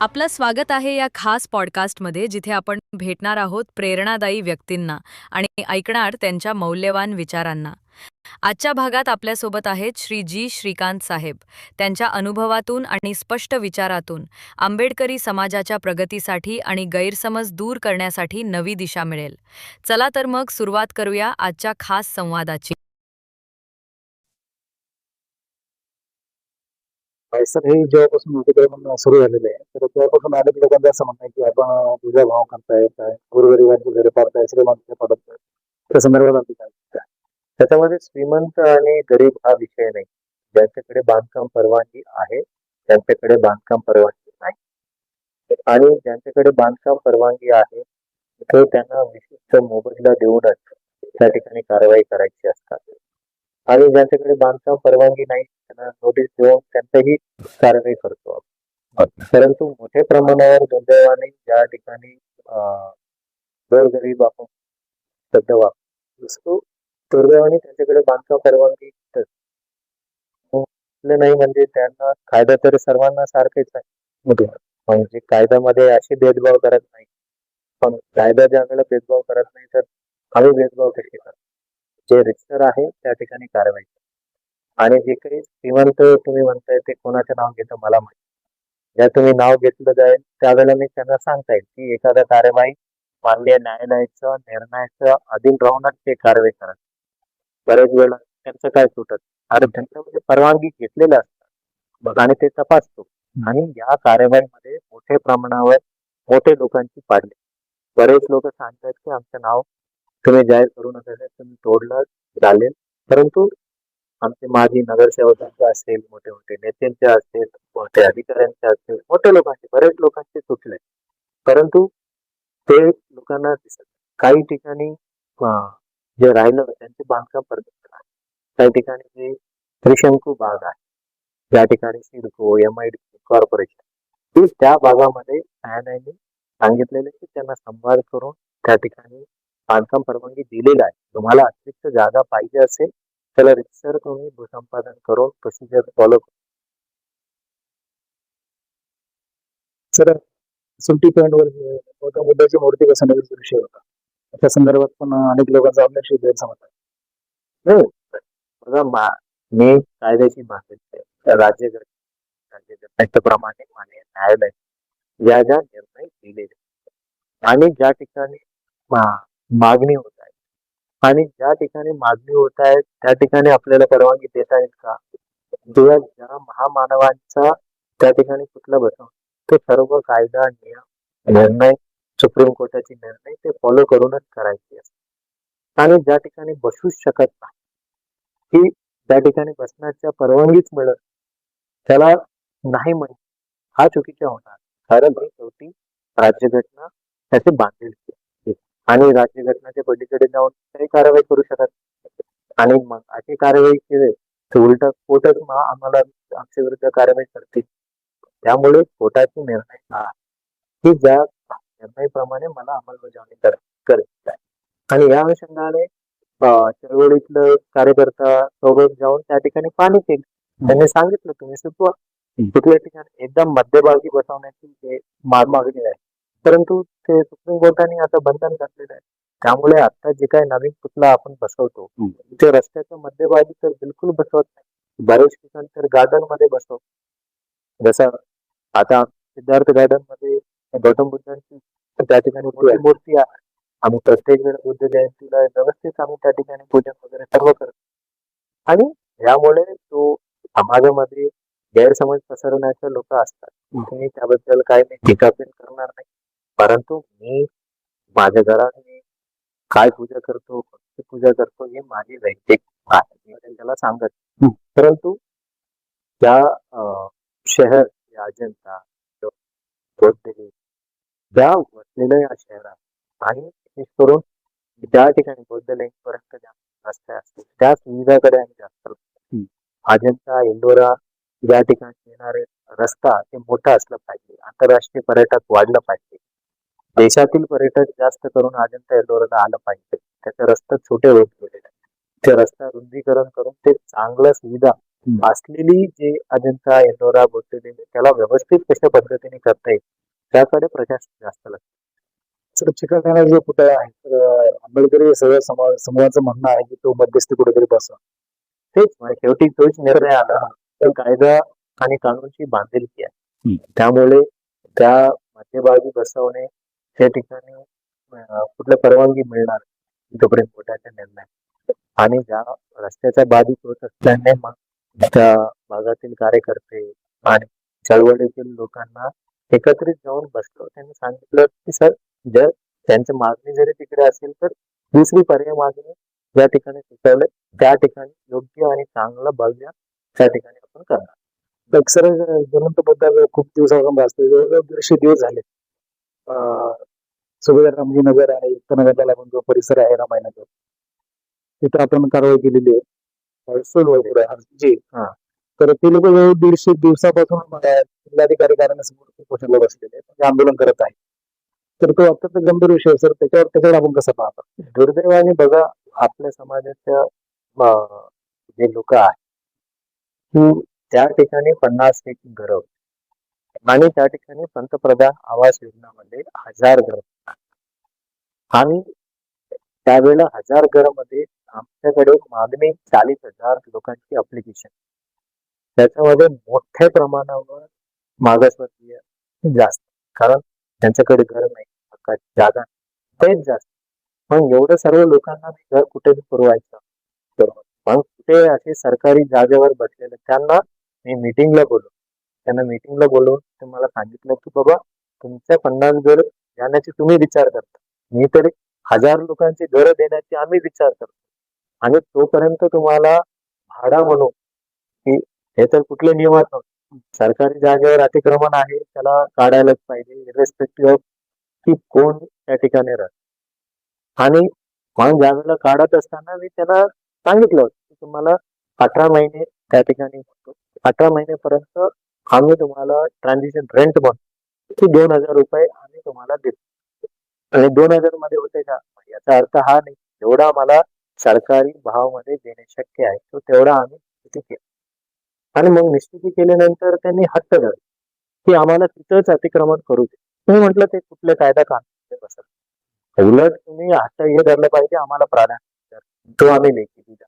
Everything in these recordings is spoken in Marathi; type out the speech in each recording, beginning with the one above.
आपलं स्वागत आहे या खास पॉडकास्टमध्ये जिथे आपण भेटणार आहोत प्रेरणादायी व्यक्तींना आणि ऐकणार त्यांच्या मौल्यवान विचारांना. आजच्या भागात आपल्यासोबत आहेत श्री जी श्रीकांत साहेब. त्यांच्या अनुभवातून आणि स्पष्ट विचारातून आंबेडकरी समाजाच्या प्रगतीसाठी आणि गैरसमज दूर करण्यासाठी नवी दिशा मिळेल. चला तर मग सुरुवात करूया आजच्या खास संवादाची. सर हे जेव्हापासून मोठीकरण सुरू झालेलं आहे तर तेव्हापासून अनेक लोकांचं असं म्हणणं आहे की आपण तुझा भाव करताय काय गोरगरिबांची घरे पाडताय श्रीमंत पडत त्या संदर्भात आपली काय त्याच्यामध्ये श्रीमंत आणि गरीब हा विषय नाही ज्यांच्याकडे बांधकाम परवानगी आहे त्यांच्याकडे बांधकाम परवानगी नाही आणि ज्यांच्याकडे बांधकाम परवानगी आहे तर त्यांना विशिष्ट मोबदला देऊनच त्या ठिकाणी कारवाई करायची असतात आणि ज्यांच्याकडे बांधकाम परवानगी नाही त्यांना नोटीस देऊन त्यांच्याही कारवाई करतो आपण. परंतु मोठ्या प्रमाणावर दुर्दैवाने ज्या ठिकाणी अं, गोरगरीब आपण शब्द वापरतो दुर्दैवाने त्यांच्याकडे बांधकाम परवानगी नाही म्हणजे त्यांना कायदा तर सर्वांना सारखेच आहे. म्हणजे कायद्यामध्ये असे भेदभाव करत नाही. पण कायदा ज्या वेळेला भेदभाव करत नाही तर आम्ही भेदभाव कसे करतो जे रिक्सर आहे त्या ठिकाणी कारवाई आणि जे काही श्रीमंत तुम्ही म्हणताय ते कोणाचं नाव घेतं मला माहिती ज्या तुम्ही नाव घेतलं जाईल त्यावेळेला मी त्यांना सांगता येईल की एखादा कारवाई माननीय न्यायालयाचं निर्णयाचं अधीन राहूनच ते कारवाई करत बरेच वेळा त्यांचं काय सुटत? अरे त्यांच्यामध्ये म्हणजे परवानगी घेतलेल्या असतात आणि ते तपासतो. आणि या कारवाईमध्ये मोठ्या प्रमाणावर मोठे लोकांची पाडली. बरेच लोक सांगतात की आमचं नाव तुम्ही जाहीर करू नका तुम्ही तोडला चालेल परंतु आमचे माजी नगरसेवकांचे असेल मोठे मोठे नेत्यांचे असेल मोठे अधिकाऱ्यांचे असेल मोठ्या लोकांचे बरेच लोकांचे सुटले. परंतु ते लोकांना दिसत काही ठिकाणी जे राहिलं त्यांचे बांधकाम परत आहे. काही ठिकाणी जे त्रिशंकू भाग आहे. ज्या ठिकाणी CIDCO M I D corporation त्या भागामध्ये न्यायालयाने सांगितलेले की त्यांना संवाद करून त्या ठिकाणी बांधकाम परवानगी दिलेला आहे. तुम्हाला अतिरिक्त जागा पाहिजे असेल त्याला रितसर तुम्ही भूसंपादन करून प्रोसिजर फॉलो सर सुलटी पॉईंटवर मोठ्या मुद्द्याची मूर्ती बसवण्याचा विषय होता त्या संदर्भात पण अनेक लोकांचा आपल्याशी गैरसमज आहे बघा मा मी कायद्याची आहे राज्य राज्यघटनेप्रमाणे मान्य न्यायालय ज्या ज्या निर्णय दिलेले आणि ज्या ठिकाणी मागणी होत आहे. आणि ज्या ठिकाणी मागणी होत आहे त्या ठिकाणी आपल्याला परवानगी देता येईल का? किंवा ज्या महामानवांचा त्या ठिकाणी कुठला बसव ते सर्व कायदा नियम निर्णय सुप्रीम कोर्टाचे निर्णय ते फॉलो करूनच करायचे असतात. आणि ज्या ठिकाणी बसूच शकत नाही की त्या ठिकाणी बसण्याच्या परवानगीच मिळत त्याला नाही म्हणजे हा चुकीचा होणार. कारण ही शेवटी राज्यघटना त्याचे बांधील. आणि राज्यघटनेच्या पलीकडे जाऊन काही कारवाई करू शकत. आणि मग अशी कारवाई केली तर उलट कोर्टच मग आम्हाला आमच्या विरुद्ध कारवाई करतील. त्यामुळे कोर्टाचे निर्णय हा की ज्या निर्णयाप्रमाणे मला अंमलबजावणी कर करायची आहे. आणि या अनुषंगाने चळवळीतलं कार्यकर्ता सोबत जाऊन त्या ठिकाणी पाणी केलं त्यांनी सांगितलं तुम्ही सुचवा कुठल्या ठिकाणी? एकदम मध्यभागी बसवण्याची मागणी आहे परंतु ते सुप्रीम कोर्टाने आता बंधन घातलेलं आहे. त्यामुळे आता जे काही नवीन पुतळा आपण बसवतो ते रस्त्याच्या मध्यभागी तर बिलकुल बसवत नाही. बरेच ठिकाणी तर गार्डनमध्ये बसवतो जसं आता सिद्धार्थ गार्डनमध्ये गौतम बुद्धांची त्या ठिकाणी मूर्ती आहे. आम्ही प्रत्येक वेळ बुद्ध जयंतीला व्यवस्थित आम्ही त्या ठिकाणी पूजन वगैरे सर्व करतो. आणि यामुळे तो समाजामध्ये गैरसमज पसरवण्याचे लोक असतात. त्याबद्दल काय मी टीका करणार नाही. परंतु मी माझ्या घरात काय पूजा करतो कोणती पूजा करतो हे माझी वैयक्तिक आहे. मी त्याला सांगत. परंतु त्या शहर या अजंता बौद्ध ज्या वसलेल्या या शहरात आणि विशेष करून ज्या ठिकाणी बौद्ध लेन पर्यंत ज्या रस्ते असतील त्या सुविधाकडे आम्ही जास्त. अजंता इंदोरा ज्या ठिकाणी येणारे रस्ता ते मोठा असला पाहिजे. आंतरराष्ट्रीय पर्यटक वाढलं पाहिजे. देशातील पर्यटक जास्त करून अजंता एल्लोराला आलं पाहिजे. त्याचे रस्ते छोटे होत गेलेले आहेत ते रस्ता रुंदीकरण करून ते चांगल्या सुविधा. असलेली जे अजंता एलोरा बोललेली त्याला व्यवस्थित कशा पद्धतीने करता येईल त्याकडे प्रशासन जास्त लक्ष सर चिकलठाणा जो पुतळा आहे तर आंबेडकरी सगळ्या समूहाचं म्हणणं आहे की तो मध्यस्थी कुठेतरी बसा तेच म्हणजे शेवटी तोच निर्णय आला. तर कायदा आणि कानूनची बांधिलकी आहे. त्यामुळे त्या मध्यभागी बसवणे त्या ठिकाणी कुठल्या परवानगी मिळणार तोपर्यंत कोर्टाचा निर्णय आणि ज्या रस्त्याचा बाधित होत असल्याने मग त्या भागातील कार्यकर्ते आणि चळवळीतील लोकांना एकत्रित जाऊन बसलो. त्यांनी सांगितलं की सर जर त्यांची मागणी जरी तिकडे असेल तर दुसरी पर्याय मागणी ज्या ठिकाणी सुचवले. त्या ठिकाणी योग्य आणि चांगलं भव्य त्या ठिकाणी आपण करणार. तर सर ज्वलंत मुद्दा खूप दिवसापासून भासतोय जवळजवळ दीडशे दिवस झाले. अं, सुभेदार रामजी नगर आणि युक्तनगरला लागून जो परिसर आहे रामायणनगर तिथं आपण कारवाई केलेली आहे. जी हा. तर ते लोक जवळ दीडशे दिवसापासून जिल्हाधिकारी कार्यालयासमोर उपोषणाला बसलेले म्हणजे आंदोलन करत आहे तर तो अत्यंत गंभीर विषय सर. त्याच्यावर त्याच्यावर आपण कसं पाहतो? दुर्दैवाने बघा आपल्या समाजाच्या जे लोक आहेत की त्या ठिकाणी पन्नास एक घरं. आणि त्या ठिकाणी पंतप्रधान आवास योजनामध्ये हजार घर आणि त्यावेळेला हजार घरामध्ये आमच्याकडे मागणी चाळीस हजार लोकांची अप्लिकेशन त्याच्यामध्ये मोठ्या प्रमाणावर मागासवर्गीय जास्त कारण त्यांच्याकडे घर नाही जागा तेच जास्त. पण एवढं सर्व लोकांना घर कुठे पुरवायचं तर मग कुठे असे सरकारी जागेवर बसलेले त्यांना मी मीटिंगला बोलू त्यांना मीटिंगला बोलवून तुम्हाला सांगितलं की बाबा तुमच्या पन्नास घर जाण्याचे तुम्ही विचार करता. मी तरी हजार लोकांची घरं देण्याचे आम्ही विचार करतो. आणि तोपर्यंत तुम्हाला भाडा म्हणू की हे तर कुठल्या नियमात सरकारी जागेवर अतिक्रमण आहे त्याला काढायलाच पाहिजे इरेस्पेक्टिव्ह ऑफ की कोण त्या ठिकाणी राहत. आणि मग ज्यावेळेला काढत असताना मी त्यांना सांगितलं होतं की तुम्हाला अठरा महिने त्या ठिकाणी अठरा महिन्यापर्यंत आम्ही तुम्हाला ट्रान्झिशन रेंट म्हणून की दोन हजार रुपये आम्ही तुम्हाला देतो. आणि दोन हजारमध्ये होते का? याचा अर्थ हा नाही. जेवढा आम्हाला सरकारी भावामध्ये देणे शक्य आहे तो तेवढा आम्ही निश्चिती केला. आणि मग निश्चिती केल्यानंतर त्यांनी हट्ट धरले की आम्हाला तिथंच अतिक्रमण करू दे. तुम्ही म्हटलं ते कुठले कायदा काम उलट तुम्ही हट्ट हे धरलं पाहिजे आम्हाला प्राधान्य तो आम्ही लेखी दिला.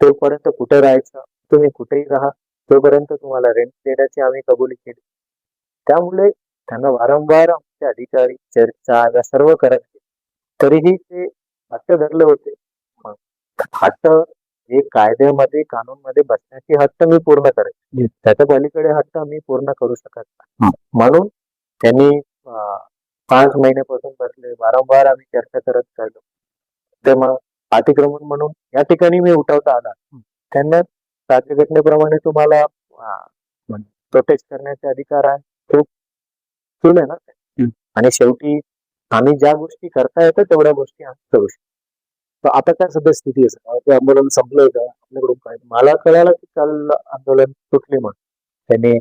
तोपर्यंत कुठे राहायचं? तुम्ही कुठेही राहा. तोपर्यंत तुम्हाला रेंट देण्याची आम्ही कबुली केली. त्यामुळे त्यांना वारंवार आमचे अधिकारी चर्चा या सर्व करत. तरीही ते हट्ट धरले होते. हट्ट हे कायद्यामध्ये कानूनमध्ये बसण्याची हट्ट मी पूर्ण करेन. त्याच्या पलीकडे हट्ट मी पूर्ण करू शकत नाही. म्हणून त्यांनी पाच महिन्यापासून बसले. वारंवार आम्ही चर्चा करत चाललो. ते मग अतिक्रमण म्हणून या ठिकाणी मी उठवता आला. त्यांना राज्यघटनेप्रमाणे तुम्हाला प्रोटेक्ट करण्याचे अधिकार आहे. तो केले ना. आणि शेवटी आम्ही ज्या गोष्टी करता येतात तेवढ्या गोष्टी आम्ही करू शकतो. आता काय सध्या स्थिती आहे सर? ते आंदोलन संपलंय का? आपल्याकडून काय? मला कळालं की काल आंदोलन सुटले म्हणून. त्यांनी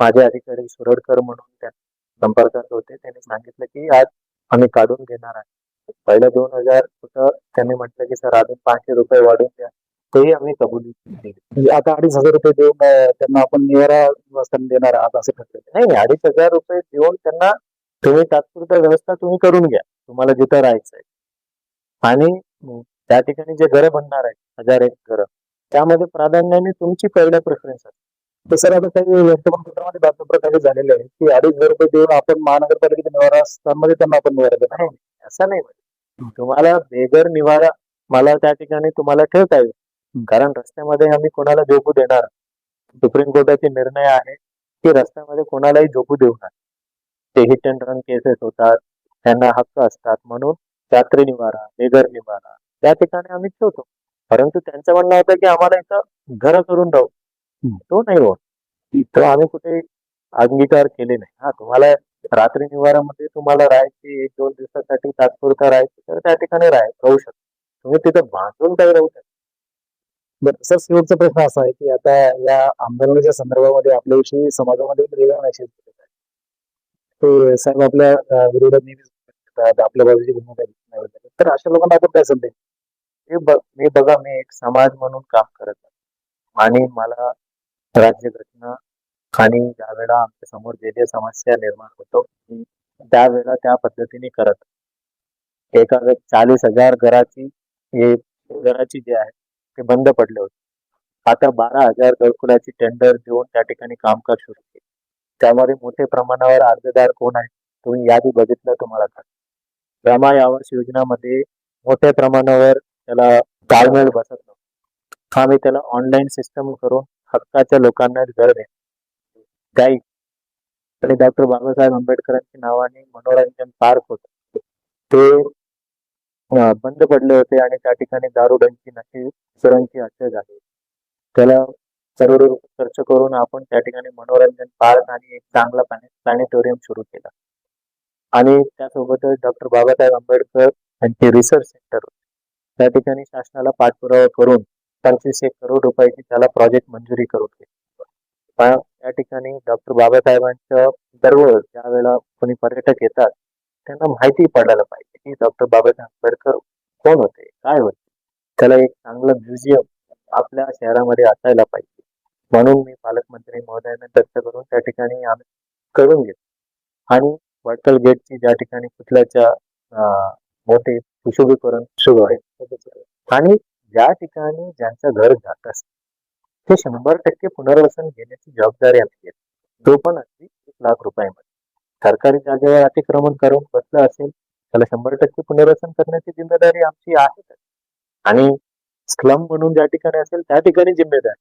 माझे अधिकारी सुरडकर म्हणून त्या संपर्कात होते. त्यांनी सांगितलं की आज आम्ही काढून घेणार आहे. पहिलं दोन हजार त्यांनी म्हटलं की सर अजून पाचशे रुपये वाढून द्या. तेही आम्ही कबुली म्हणजे आता अडीच हजार रुपये देऊन त्यांना आपण निवारा निवासस्थान देणार आहात असं ठरलं नाही अडीच हजार रुपये देऊन त्यांना तुम्ही तात्पुरता व्यवस्था तुम्ही करून घ्या. तुम्हाला जिथं आहे. आणि त्या ठिकाणी जे घरं बनणार आहेत हजार एक घरं त्यामध्ये प्राधान्याने तुमची पहिल्या प्रेफरन्स आहे तर सर आता काही वर्तमानपत्रामध्ये बातमी झालेले आहे की अडीच हजार रुपये देऊन आपण महानगरपालिकेच्या निवारास्थानमध्ये त्यांना आपण निवारा देणार नाही, असं नाही तुम्हाला बेघर निवारा मला त्या ठिकाणी तुम्हाला ठेवता येईल. कारण रस्त्यामध्ये आम्ही कोणाला झोपू देणार. सुप्रीम कोर्टाचे निर्णय आहे की रस्त्यामध्ये कोणालाही झोपू देऊ नये. ते हिट अँड रन केसेस होतात. त्यांना हक्क असतात. म्हणून रात्री निवारा बेघर निवारा त्या ठिकाणी आम्ही ठेवतो. परंतु त्यांचं म्हणणं होतं की आम्हाला इथं घर करून राहू. तो नाही होत. तो आम्ही कुठे अंगीकार केले नाही. हा तुम्हाला रात्री निवारामध्ये तुम्हाला राहायची एक दोन दिवसासाठी तात्पुरता राहायची तर त्या ठिकाणी राह राहू शकतो. तुम्ही तिथं बांधून काही राहू शकता. बरं सर शेवटचा प्रश्न असा आहे की आता या आंदोलनाच्या संदर्भामध्ये आपल्याविषयी समाजामध्ये वेगळा मेसेज तो साहेब आपल्या विरोधात नेहमीच आपल्या बाजूची भूमिका तर अशा लोकांना आपण काय संदेश हे मी बघा मी एक समाज म्हणून काम करत आहे. आणि मला राज्यघटना आणि ज्यावेळेला आमच्यासमोर जे जे समस्या निर्माण होतो त्यावेळेला त्या पद्धतीने करत एका चाळीस हजार घराची हे घराची जी आहे ते बंद पडले होते. आता बारा हजार घरकुलाची टेंडर देऊन त्या ठिकाणी कामकाज सुरू केले. त्यामध्ये मोठ्या प्रमाणावर अर्जदार कोण आहे तुम्ही यादी बघितलं तुम्हाला कळेल रमा यावर्ष योजनामध्ये मोठ्या प्रमाणावर त्याला ताळमेळ बसत नव्हतं. आम्ही त्याला ऑनलाईन सिस्टम करून हक्काच्या लोकांना घर द्या काही आणि डॉक्टर बाबासाहेब आंबेडकरांच्या नावाने मनोरंजन पार्क होत. ते बंद पडले होते आणि त्या ठिकाणी दारुडांची नशी सरांची हत्या झाली. त्याला सर्व खर्च करून आपण त्या ठिकाणी मनोरंजन पार्क आणि एक चांगला प्लॅनेटोरियम सुरू केला. आणि त्यासोबतच डॉक्टर बाबासाहेब आंबेडकर यांचे रिसर्च सेंटर त्या ठिकाणी शासनाला पाठपुरावा करून पंचवीस एक करोड रुपयाची त्याला प्रोजेक्ट मंजुरी करून घेतली. त्या ठिकाणी डॉक्टर बाबासाहेबांच्या दररोज ज्या वेळेला कोणी पर्यटक येतात त्यांना माहिती पडायला पाहिजे. की डॉक्टर बाबासाहेब आंबेडकर कोण होते? काय होते? त्याला एक चांगलं म्युझियम आपल्या शहरामध्ये असायला पाहिजे. म्हणून मी पालकमंत्री महोदयांना चर्चा करून त्या ठिकाणी आम्ही करून घेतो आणि वडकल गेटची ज्या ठिकाणी पुतळ्याच्या मोठे सुशोभीकरण सुरू आहे. आणि ज्या ठिकाणी ज्यांचं घर जात असत ते शंभर टक्के पुनर्वसन घेण्याची जबाबदारी आम्ही घेतो तो पण अगदी एक लाख रुपयामध्ये. सरकारी जागेवर अतिक्रमण करून बसलं असेल त्याला शंभर टक्के पुनर्वसन करण्याची जिम्मेदारी आमची आहे. आणि स्लम म्हणून ज्या ठिकाणी असेल त्या ठिकाणी जिम्मेदारी.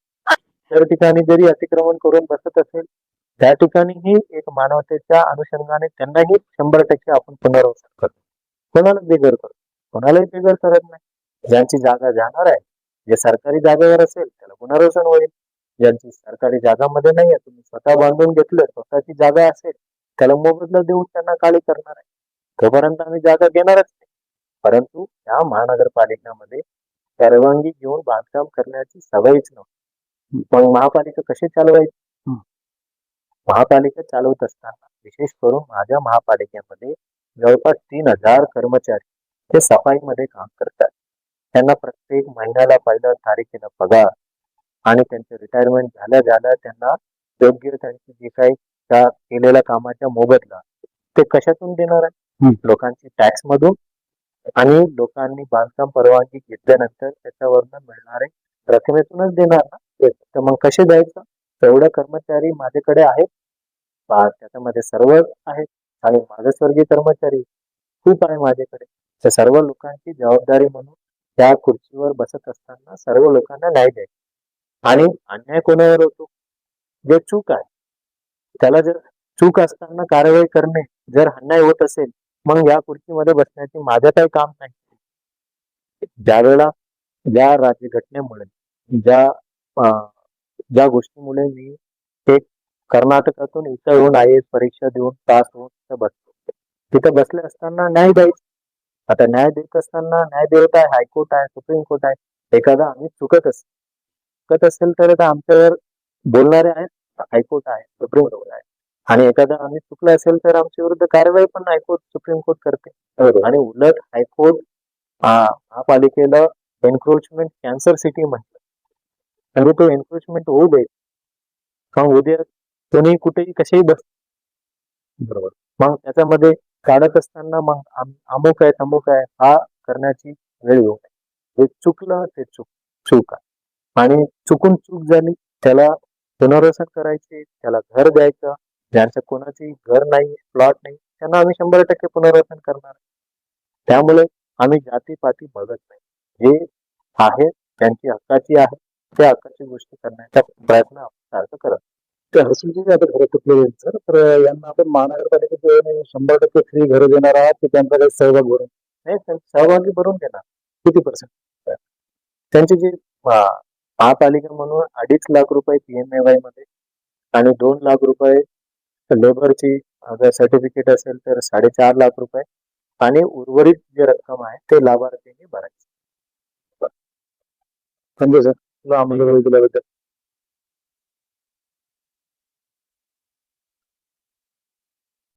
त्या ठिकाणी जरी अतिक्रमण करून बसत असेल त्या ठिकाणीही एक मानवतेच्या अनुषंगाने त्यांनाही शंभर टक्के आपण पुनर्वसन करतो. कोणाला बेघर करतो कोणालाही बेघर करत नाही. ज्यांची जागा जाणार आहे जे सरकारी जागेवर असेल त्याला पुनर्वसन होईल. ज्यांची सरकारी जागामध्ये नाही आहे तुम्ही स्वतः बांधून घेतलं स्वतःची जागा असेल त्याला मोबदला देऊन त्यांना काळी करणार आहे. तोपर्यंत आम्ही जागा घेणारच नाही परंतु या महानगरपालिकामध्ये परवानगी घेऊन बांधकाम करण्याची सवयच नव्हती मग महापालिका कशी चालवायची. महापालिका चालवत असताना विशेष करून माझ्या महापालिकेमध्ये जवळपास तीन हजार कर्मचारी ते सफाईमध्ये काम करतात त्यांना प्रत्येक महिन्याला पहिल्या तारखेला पगार आणि त्यांचे रिटायरमेंट झाल्या झाल्या त्यांना योग्य त्यांची जे काही त्या केलेल्या कामाच्या मोबदला ते कशातून देणार आहे. लोकांची टॅक्स मधून आणि लोकांनी बांधकाम परवानगी घेतल्यानंतर त्याच्यावरनं मिळणारे रकमेतूनच देणार ना? तर मग कसे द्यायचं? तेवढे कर्मचारी माझ्याकडे आहेत. त्याच्यामध्ये सर्व आहेत आणि मागासवर्गीय कर्मचारी खूप आहे माझ्याकडे. त्या सर्व लोकांची जबाबदारी म्हणून त्या खुर्चीवर बसत असताना सर्व लोकांना न्याय द्यायचा. आणि अन्याय कोणावर होतो? जे चूक आहे. त्याला जर चूक असताना कारवाई करणे जर अन्याय होत असेल मग या खुर्चीमध्ये बसण्याचे माझं काही काम नाही. ज्या वेळेला ज्या राज्यघटनेमुळे ज्या ज्या गोष्टीमुळे मी एक कर्नाटकातून इथं येऊन आय एस परीक्षा देऊन पास होऊन तिथं बसतो तिथं बसले असताना न्याय द्यायचा आता न्याय देत असताना न्याय देवत आहे हायकोर्ट आहे सुप्रीम कोर्ट आहे एखादा आम्ही चुकत असेल. चुकत असेल तर आमच्यावर बोलणारे आहेत हायकोर्ट आहे सुप्रीम कोर्ट आहे. आणि एखादा आम्ही चुकलं असेल तर आमच्या विरुद्ध कारवाई पण हायकोर्ट सुप्रीम कोर्ट करते. आणि उलट हायकोर्ट महापालिकेला एन्क्रोचमेंट कॅन्सर सिटी म्हटलं. आणि तो एन्क्रोचमेंट होऊ दे. कारण उद्या कोणी कुठेही कसेही बस बरोबर. मग त्याच्यामध्ये काढत असताना मग अमुक आहे तमुक आहे हा करण्याची वेळ येऊ नये जे चुकलं ते चूक चूक आहे. आणि चुकून चूक झाली त्याला पुनर्वसन करायचे त्याला घर द्यायचं ज्यांचं कोणाची घर नाही प्लॉट नाही त्यांना आम्ही शंभर टक्के पुनर्वसन करणार. त्यामुळे आम्ही जातीपाती बघत नाही. जे आहे त्यांची हक्काची आहे त्या हक्काची गोष्टी करण्याचा प्रयत्न आपण सारखं करत ते हर्सुलचे जे आता घरं आहेत सर तर यांना आपण महानगरपालिकेच्या वतीने शंभर टक्के फ्री घरं देणार आहात की त्यांचा काही सहभाग भरून? नाही सहभागी भरून देणार. किती पर्सेंट त्यांचे जे महापालिका म्हणून अडीच लाख रुपये पीएमएवायमध्ये आणि दोन लाख रुपये लेबरची अगर सर्टिफिकेट असेल तर साडेचार लाख रुपये आणि उर्वरित जे रक्कम आहे ते लाभार्थींनी भरायची. Thank you sir. तुला आम्हाला वेळ दिल्याबद्दल